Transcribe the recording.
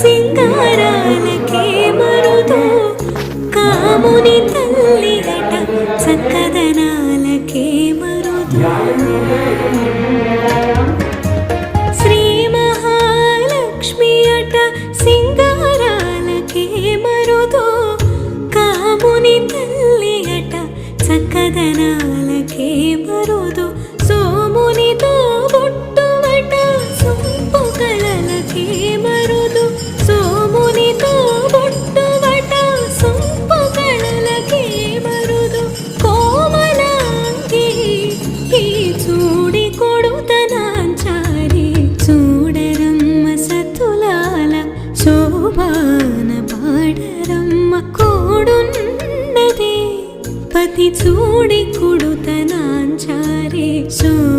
సింగారాలకే మరుదు. కాముని తల్లిగట చక్కదనాలకే మరుదు. శ్రీ మహాలక్ష్మి అట సింగారాలకే మరుదు. కాముని తల్లిగట చక్కదనాలకే మరుదు. చూడి కుడుతనాంచారే. సో